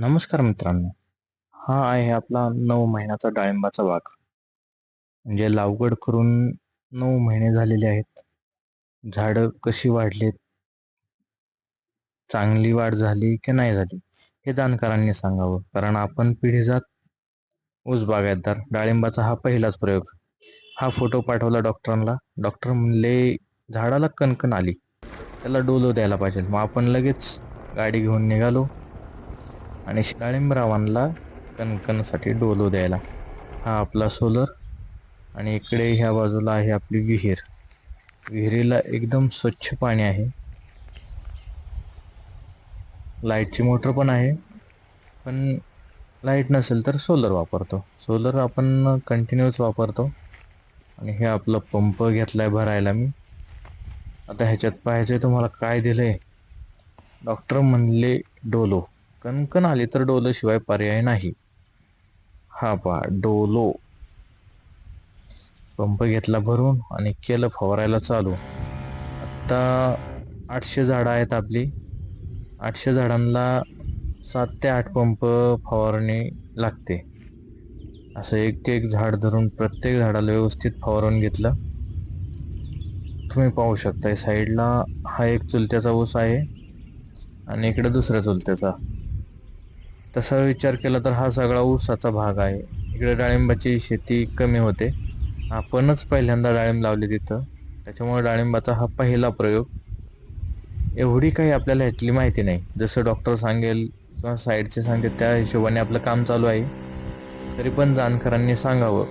नमस्कार मित्रांनो. हा आहे आपला नऊ महिन्याचा डाळिंबाचा बाग. म्हणजे लागवड करून नऊ महिने झालेले आहेत. झाडं कशी वाढलीत? चांगली वाढ झाली की नाही झाली? हे जाणकारांनी सांगावं. कारण आपण पिढीजात ऊस बागायतदार डाळिंबाचा हा पहिलाच प्रयोग. हा फोटो पाठवला डॉक्टरांना. डॉक्टर म्हणले झाडाला कणकण आली. त्याला डोलो द्यायला पाहिजे मग आपण लगेच गाडी घेऊन निघालो. आणि डाळिंबरावांना कणकणसाठी डोलो द्यायला. हा आपला सोलर आणि इकडे ह्या बाजूला आहे आपली विहीर. विहिरीला एकदम स्वच्छ पाणी आहे. लाईटची मोटर पण आहे. पण लाइट नसेल तर सोलर वापरतो. सोलर आपण कंटिन्यूच वापरतो. आणि हे आपलं पंप घेतला आहे भरायला मी. आता ह्याच्यात पाहायचं आहे तुम्हाला काय दिलं आहे डॉक्टर म्हणले डोलो. कणकण आली तर डोलं शिवाय पर्याय नाही. हा पहा डोलो. पंप घेतला भरून आणि केलं फवारायला चालू. आत्ता आठशे झाडं आहेत आपली. आठशे झाडांना सात ते आठ पंप फवारणी लागते. असं एक एक झाड धरून प्रत्येक झाडाला व्यवस्थित फवारून घेतलं. तुम्ही पाहू शकताय साईडला हा एक चुलत्याचा ऊस आहे आणि इकडे दुसऱ्या चुलत्याचा. तसा विचार केला तर हा सगळा ऊसाचा भाग आहे. इकडे डाळिंबाची शेती कमी होते. आपणच पहिल्यांदा डाळिंब लावले तिथं. त्याच्यामुळे डाळिंबाचा हा पहिला प्रयोग. एवढी काही आपल्याला ह्यातली माहिती नाही. जसं डॉक्टर सांगेल किंवा साईडचे सांगेल त्या हिशोबाने आपलं काम चालू आहे. तरी पण जाणकारांनी सांगावं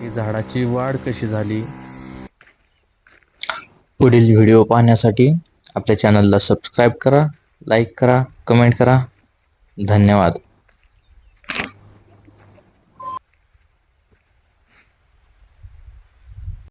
की झाडाची वाढ कशी झाली. पुढील व्हिडिओ पाहण्यासाठी आपल्या चॅनलला सबस्क्राईब करा लाईक करा कमेंट करा. धन्यवाद.